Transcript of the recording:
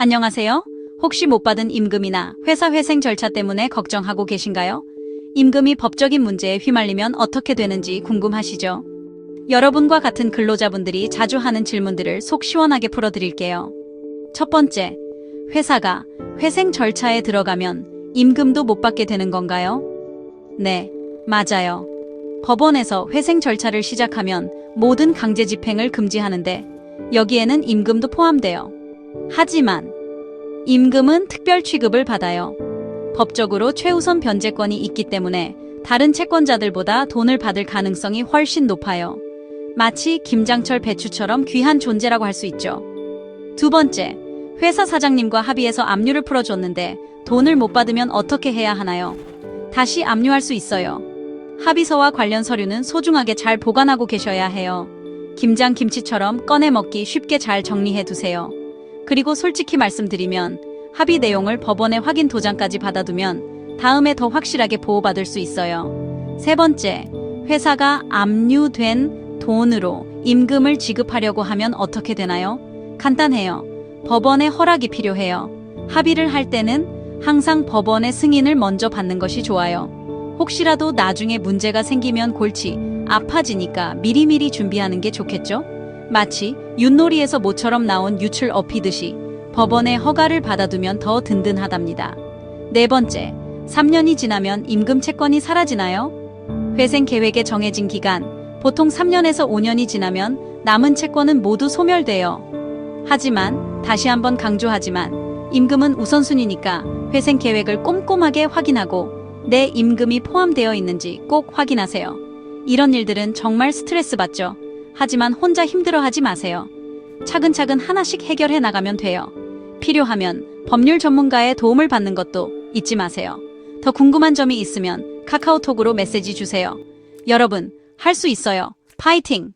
안녕하세요. 혹시 못 받은 임금이나 회사 회생 절차 때문에 걱정하고 계신가요? 임금이 법적인 문제에 휘말리면 어떻게 되는지 궁금하시죠? 여러분과 같은 근로자분들이 자주 하는 질문들을 속 시원하게 풀어드릴게요. 첫 번째, 회사가 회생 절차에 들어가면 임금도 못 받게 되는 건가요? 네, 맞아요. 법원에서 회생 절차를 시작하면 모든 강제 집행을 금지하는데 여기에는 임금도 포함돼요. 하지만 임금은 특별 취급을 받아요. 법적으로 최우선 변제권이 있기 때문에 다른 채권자들보다 돈을 받을 가능성이 훨씬 높아요. 마치 김장철 배추처럼 귀한 존재라고 할 수 있죠. 두 번째, 회사 사장님과 합의해서 압류를 풀어줬는데 돈을 못 받으면 어떻게 해야 하나요? 다시 압류할 수 있어요. 합의서와 관련 서류는 소중하게 잘 보관하고 계셔야 해요. 김장 김치처럼 꺼내 먹기 쉽게 잘 정리해 두세요. 그리고 솔직히 말씀드리면 합의 내용을 법원에 확인 도장까지 받아두면 다음에 더 확실하게 보호받을 수 있어요. 세 번째, 회사가 압류된 돈으로 임금을 지급하려고 하면 어떻게 되나요? 간단해요. 법원의 허락이 필요해요. 합의를 할 때는 항상 법원의 승인을 먼저 받는 것이 좋아요. 혹시라도 나중에 문제가 생기면 골치 아파지니까 미리미리 준비하는 게 좋겠죠? 마치 윷놀이에서 모처럼 나온 유출 업히듯이 법원의 허가를 받아두면 더 든든하답니다. 네 번째, 3년이 지나면 임금 채권이 사라지나요? 회생 계획에 정해진 기간, 보통 3년에서 5년이 지나면 남은 채권은 모두 소멸돼요. 하지만 다시 한번 강조하지만 임금은 우선순위니까 회생 계획을 꼼꼼하게 확인하고 내 임금이 포함되어 있는지 꼭 확인하세요. 이런 일들은 정말 스트레스 받죠. 하지만 혼자 힘들어하지 마세요. 차근차근 하나씩 해결해 나가면 돼요. 필요하면 법률 전문가의 도움을 받는 것도 잊지 마세요. 더 궁금한 점이 있으면 카카오톡으로 메시지 주세요. 여러분, 할 수 있어요. 파이팅!